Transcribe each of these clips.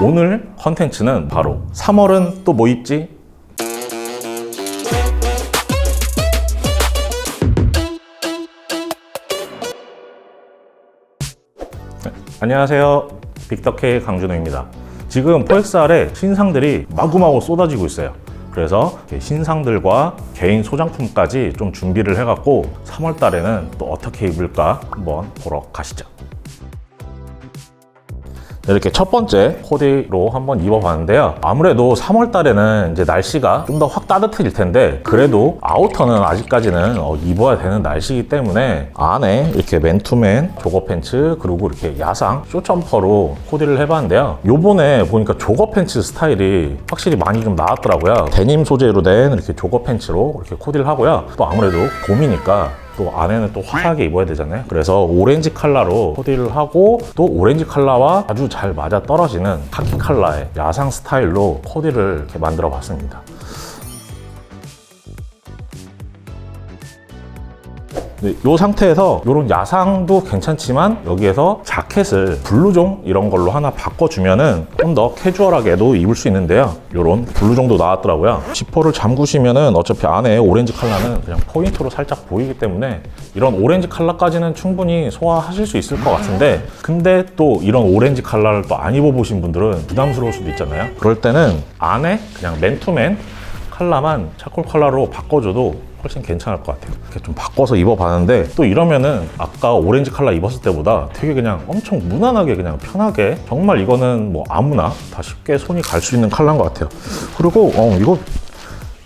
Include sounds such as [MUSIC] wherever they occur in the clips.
오늘 컨텐츠는 바로 3월은 또 뭐 입지? 네, 안녕하세요. 빅터케 강준호입니다. 지금 포엑스알에 신상들이 마구마구 쏟아지고 있어요. 그래서 신상들과 개인 소장품까지 좀 준비를 해갖고 3월 달에는 또 어떻게 입을까 한번 보러 가시죠. 네, 이렇게 첫 번째 코디로 한번 입어봤는데요. 아무래도 3월 달에는 이제 날씨가 좀 더 확 따뜻해질 텐데 그래도 아우터는 아직까지는 어, 입어야 되는 날씨이기 때문에 안에 이렇게 맨투맨 조거 팬츠 그리고 이렇게 야상 쇼점퍼로 코디를 해봤는데요. 요번에 보니까 조거 팬츠 스타일이 확실히 많이 좀 나왔더라고요. 데님 소재로 된 이렇게 조거 팬츠로 이렇게 코디를 하고요. 또 아무래도 봄이니까 또 안에는 또 화사하게 입어야 되잖아요. 그래서 오렌지 컬러로 코디를 하고 또 오렌지 컬러와 아주 잘 맞아 떨어지는 카키 컬러의 야상 스타일로 코디를 이렇게 만들어 봤습니다. 이 상태에서 이런 야상도 괜찮지만 여기에서 자켓을 블루종 이런 걸로 하나 바꿔주면은 좀 더 캐주얼하게도 입을 수 있는데요. 이런 블루종도 나왔더라고요. 지퍼를 잠그시면은 어차피 안에 오렌지 컬러는 그냥 포인트로 살짝 보이기 때문에 이런 오렌지 컬러까지는 충분히 소화하실 수 있을 것 같은데 근데 또 이런 오렌지 컬러를 또 안 입어보신 분들은 부담스러울 수도 있잖아요. 그럴 때는 안에 그냥 맨투맨 컬러만 차콜 컬러로 바꿔줘도 훨씬 괜찮을 것 같아요. 이렇게 좀 바꿔서 입어봤는데 또 이러면은 아까 오렌지 컬러 입었을 때보다 되게 그냥 엄청 무난하게 그냥 편하게 정말 이거는 뭐 아무나 다 쉽게 손이 갈 수 있는 컬러인 것 같아요. 그리고 어 이거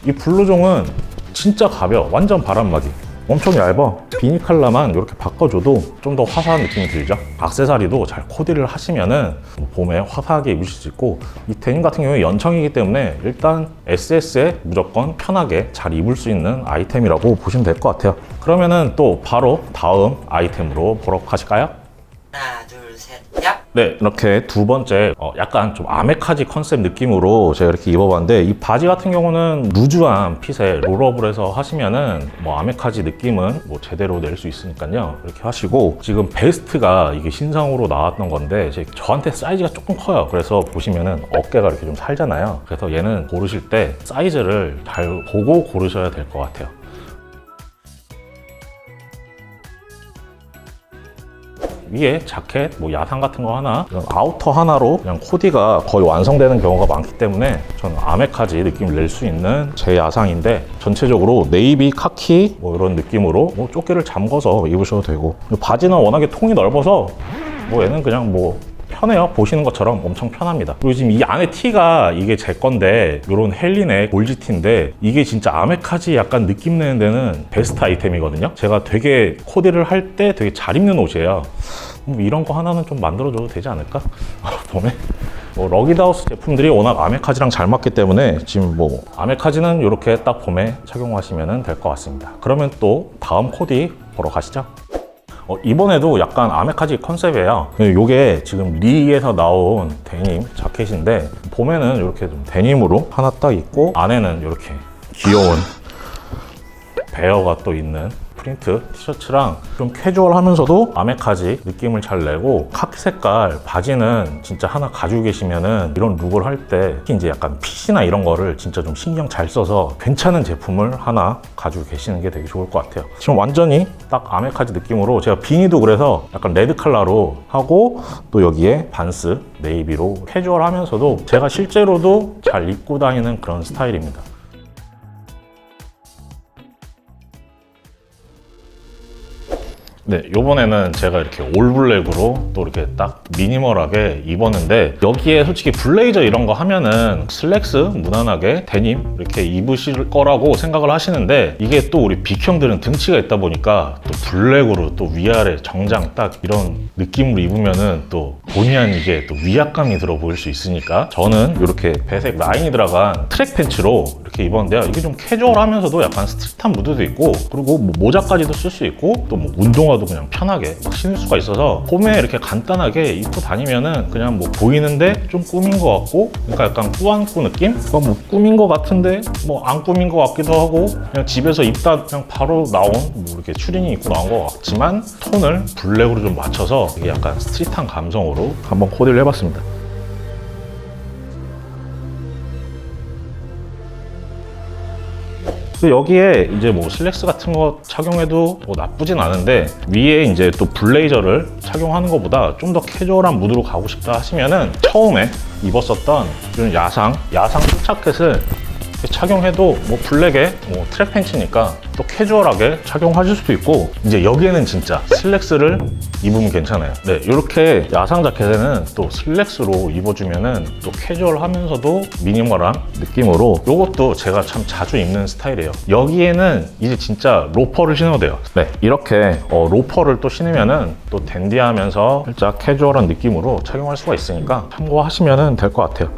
이 블루종은 진짜 가벼워. 완전 바람막이. 엄청 얇아. 비니 컬러만 이렇게 바꿔줘도 좀 더 화사한 느낌이 들죠. 악세사리도 잘 코디를 하시면은 봄에 화사하게 입으실 수 있고 이 데님 같은 경우에 연청이기 때문에 일단 SS에 무조건 편하게 잘 입을 수 있는 아이템이라고 보시면 될 것 같아요. 그러면은 또 바로 다음 아이템으로 보러 가실까요? 네, 이렇게 두 번째 어, 약간 좀 아메카지 컨셉 느낌으로 제가 이렇게 입어봤는데 이 바지 같은 경우는 루즈한 핏에 롤업을 해서 하시면은 뭐 아메카지 느낌은 뭐 제대로 낼 수 있으니까요. 이렇게 하시고 지금 베스트가 이게 신상으로 나왔던 건데 제- 저한테 사이즈가 조금 커요. 그래서 보시면은 어깨가 이렇게 좀 살잖아요. 그래서 얘는 고르실 때 사이즈를 잘 보고 고르셔야 될 것 같아요. 위에 자켓, 뭐 야상 같은 거 하나, 이런 아우터 하나로 그냥 코디가 거의 완성되는 경우가 많기 때문에 저는 아메카지 느낌을 낼 수 있는 제 야상인데 전체적으로 네이비, 카키 뭐 이런 느낌으로 뭐 조끼를 잠궈서 입으셔도 되고. 바지는 워낙에 통이 넓어서 뭐 얘는 그냥 뭐 편해요. 보시는 것처럼 엄청 편합니다. 그리고 지금 이 안에 티가 이게 제 건데 이런 헬린의 골지 티인데 이게 진짜 아메카지 약간 느낌 내는 데는 베스트 아이템이거든요. 제가 되게 코디를 할 때 되게 잘 입는 옷이에요. 뭐 이런 거 하나는 좀 만들어줘도 되지 않을까? [LAUGHS] 봄에 뭐 럭이드하우스 제품들이 워낙 아메카지랑 잘 맞기 때문에 지금 뭐 아메카지는 이렇게 딱 봄에 착용하시면 될 것 같습니다. 그러면 또 다음 코디 보러 가시죠. 어, 이번에도 약간 아메카지 컨셉이에요. 이게 지금 리에서 나온 데님 자켓인데 봄에는 이렇게 좀 데님으로 하나 딱 있고 안에는 이렇게 귀여운 베어가 또 있는 프린트 티셔츠랑 좀 캐주얼하면서도 아메카지 느낌을 잘 내고 카키 색깔 바지는 진짜 하나 가지고 계시면은 이런 룩을 할 때 특히 이제 약간 핏이나 이런 거를 진짜 좀 신경 잘 써서 괜찮은 제품을 하나 가지고 계시는 게 되게 좋을 것 같아요. 지금 완전히 딱 아메카지 느낌으로 제가 비니도 그래서 약간 레드 컬러로 하고 또 여기에 반스 네이비로 캐주얼하면서도 제가 실제로도 잘 입고 다니는 그런 스타일입니다. 네, 요번에는 제가 이렇게 올블랙으로 또 이렇게 딱 미니멀하게 입었는데 여기에 솔직히 블레이저 이런 거 하면은 슬랙스 무난하게 데님 이렇게 입으실 거라고 생각을 하시는데 이게 또 우리 빅형들은 등치가 있다 보니까 또 블랙으로 또 위아래 정장 딱 이런 느낌으로 입으면은 또 본의 아니게 또 위압감이 들어 보일 수 있으니까 저는 이렇게 배색 라인이 들어간 트랙 팬츠로 이렇게 입었는데요. 이게 좀 캐주얼하면서도 약간 스트릿한 무드도 있고 그리고 뭐 모자까지도 쓸 수 있고 또 뭐 운동화도 그냥 편하게 막 신을 수가 있어서 봄에 이렇게 간단하게 입고 다니면은 그냥 뭐 보이는데 좀 꾸민 것 같고 그러니까 약간 꾸안꾸 느낌? 그러니까 뭐 꾸민 것 같은데 뭐 안 꾸민 것 같기도 하고 그냥 집에서 입다 그냥 바로 나온 뭐 이렇게 추리닝 입고 나온 것 같지만 톤을 블랙으로 좀 맞춰서 이게 약간 스트릿한 감성으로 한번 코디를 해봤습니다. 여기에 이제 뭐 슬랙스 같은 거 착용해도 뭐 나쁘진 않은데 위에 이제 또 블레이저를 착용하는 것보다 좀 더 캐주얼한 무드로 가고 싶다 하시면은 처음에 입었었던 이런 야상, 야상 수차켓을 이렇게 착용해도 뭐 블랙에 뭐 트랙 팬츠니까 또 캐주얼하게 착용하실 수도 있고 이제 여기에는 진짜 슬랙스를 입으면 괜찮아요. 네, 이렇게 야상 자켓에는 또 슬랙스로 입어주면은 또 캐주얼하면서도 미니멀한 느낌으로 이것도 제가 참 자주 입는 스타일이에요. 여기에는 이제 진짜 로퍼를 신어도 돼요. 네, 이렇게 어, 로퍼를 또 신으면은 또 댄디하면서 살짝 캐주얼한 느낌으로 착용할 수가 있으니까 참고하시면 될 것 같아요.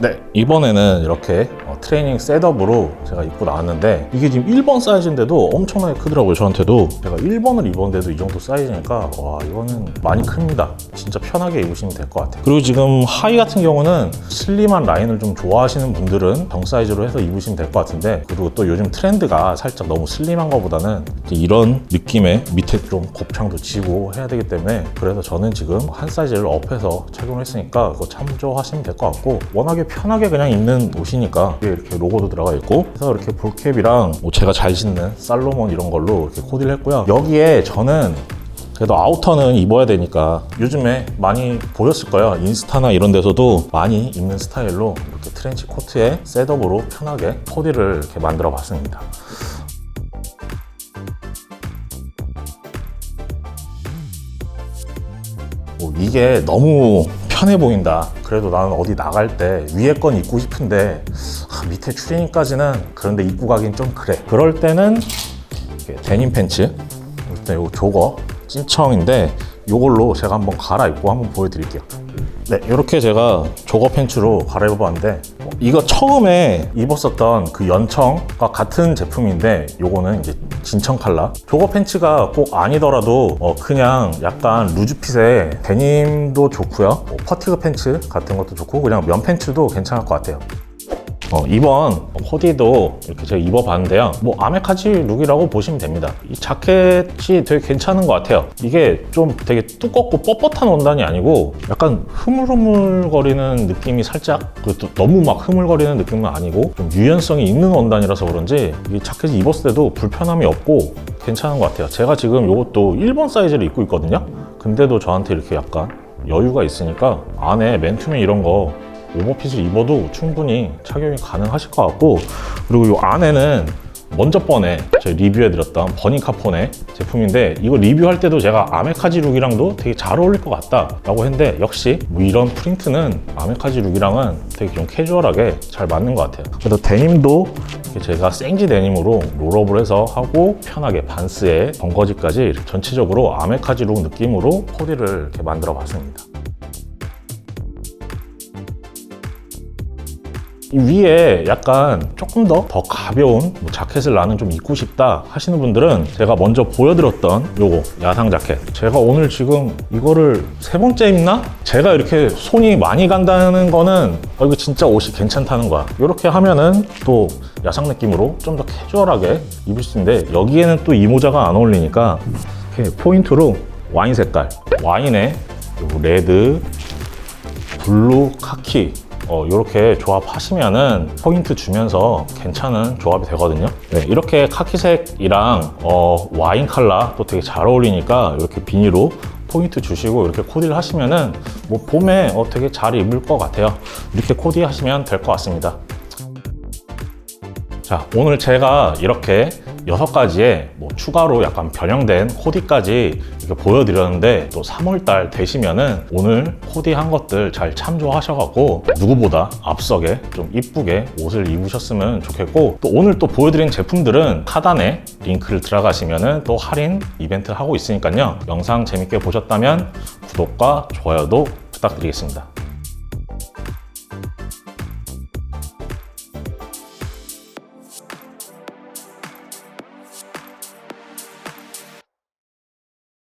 네, 이번에는 이렇게 어, 트레이닝 셋업으로 제가 입고 나왔는데 이게 지금 1번 사이즈인데도 엄청나게 크더라고요, 저한테도. 제가 1번을 입었는데도 이 정도 사이즈니까 와, 이거는 많이 큽니다. 진짜 편하게 입으시면 될 것 같아요. 그리고 지금 하의 같은 경우는 슬림한 라인을 좀 좋아하시는 분들은 정 사이즈로 해서 입으시면 될 것 같은데 그리고 또 요즘 트렌드가 살짝 너무 슬림한 것보다는 이런 느낌의 밑에 좀 곱창도 지고 해야 되기 때문에 그래서 저는 지금 한 사이즈를 업해서 착용했으니까 그거 참조하시면 될 것 같고 워낙에 편하게 그냥 입는 옷이니까 이렇게 로고도 들어가 있고 그래서 이렇게 볼캡이랑 뭐 제가 잘 신는 살로몬 이런 걸로 이렇게 코디를 했고요 여기에 저는 그래도 아우터는 입어야 되니까 요즘에 많이 보였을 거예요. 인스타나 이런 데서도 많이 입는 스타일로 이렇게 트렌치 코트에 셋업으로 편하게 코디를 이렇게 만들어 봤습니다. 뭐 이게 너무 편해 보인다. 그래도 나는 어디 나갈 때 위에 건 입고 싶은데 아, 밑에 추리닝까지는 그런데 입고 가긴 좀 그래. 그럴 때는 데님 팬츠 일단 이거 조거 찐청인데 이걸로 제가 한번 갈아입고 한번 보여드릴게요. 네, 이렇게 제가 조거 팬츠로 갈아입어봤는데 어, 이거 처음에 입었었던 그 연청과 같은 제품인데 요거는 이제 진청 칼라 조거 팬츠가 꼭 아니더라도 어, 그냥 약간 루즈핏의 데님도 좋고요 뭐 퍼티그 팬츠 같은 것도 좋고 그냥 면 팬츠도 괜찮을 것 같아요 어, 이번 코디도 이렇게 제가 입어봤는데요. 뭐 아메카지 룩이라고 보시면 됩니다. 이 자켓이 되게 괜찮은 것 같아요. 이게 좀 되게 두껍고 뻣뻣한 원단이 아니고 약간 흐물흐물거리는 느낌이 살짝 그것도 너무 막 흐물거리는 느낌은 아니고 좀 유연성이 있는 원단이라서 그런지 이 자켓을 입었을 때도 불편함이 없고 괜찮은 것 같아요. 제가 지금 이것도 1번 사이즈를 입고 있거든요. 근데도 저한테 이렇게 약간 여유가 있으니까 안에 맨투맨 이런 거 오버핏을 입어도 충분히 착용이 가능하실 것 같고 그리고 이 안에는 먼저 번에 제가 리뷰해드렸던 버닝카폰의 제품인데 이거 리뷰할 때도 제가 아메카지 룩이랑도 되게 잘 어울릴 것 같다 라고 했는데 역시 뭐 이런 프린트는 아메카지 룩이랑은 되게 좀 캐주얼하게 잘 맞는 것 같아요. 그래서 데님도 제가 생지 데님으로 롤업을 해서 하고 편하게 반스에 벙거지까지 전체적으로 아메카지 룩 느낌으로 코디를 이렇게 만들어 봤습니다 이 위에 약간 조금 더 더 가벼운 뭐 자켓을 나는 좀 입고 싶다 하시는 분들은 제가 먼저 보여드렸던 요거 야상 자켓. 제가 오늘 지금 이거를 세 번째 입나? 제가 이렇게 손이 많이 간다는 거는 어, 이거 진짜 옷이 괜찮다는 거야. 이렇게 하면은 또 야상 느낌으로 좀 더 캐주얼하게 입을 수 있는데 여기에는 또 이 모자가 안 어울리니까 이렇게 포인트로 와인 색깔. 와인에 요 레드 블루, 카키 어, 이렇게 조합하시면은 포인트 주면서 괜찮은 조합이 되거든요. 네, 이렇게 카키색이랑 어, 와인 컬러 또 되게 잘 어울리니까 이렇게 비니로 포인트 주시고 이렇게 코디를 하시면은 뭐 봄에 어, 되게 잘 입을 것 같아요. 이렇게 코디 하시면 될 것 같습니다. 자, 오늘 제가 이렇게 여섯 가지의 뭐 추가로 약간 변형된 코디까지 이렇게 보여드렸는데 또 3월달 되시면은 오늘 코디한 것들 잘 참조하셔갖고 누구보다 앞서게 좀 이쁘게 옷을 입으셨으면 좋겠고 또 오늘 또 보여드린 제품들은 하단에 링크를 들어가시면은 또 할인 이벤트 하고 있으니까요. 영상 재밌게 보셨다면 구독과 좋아요도 부탁드리겠습니다.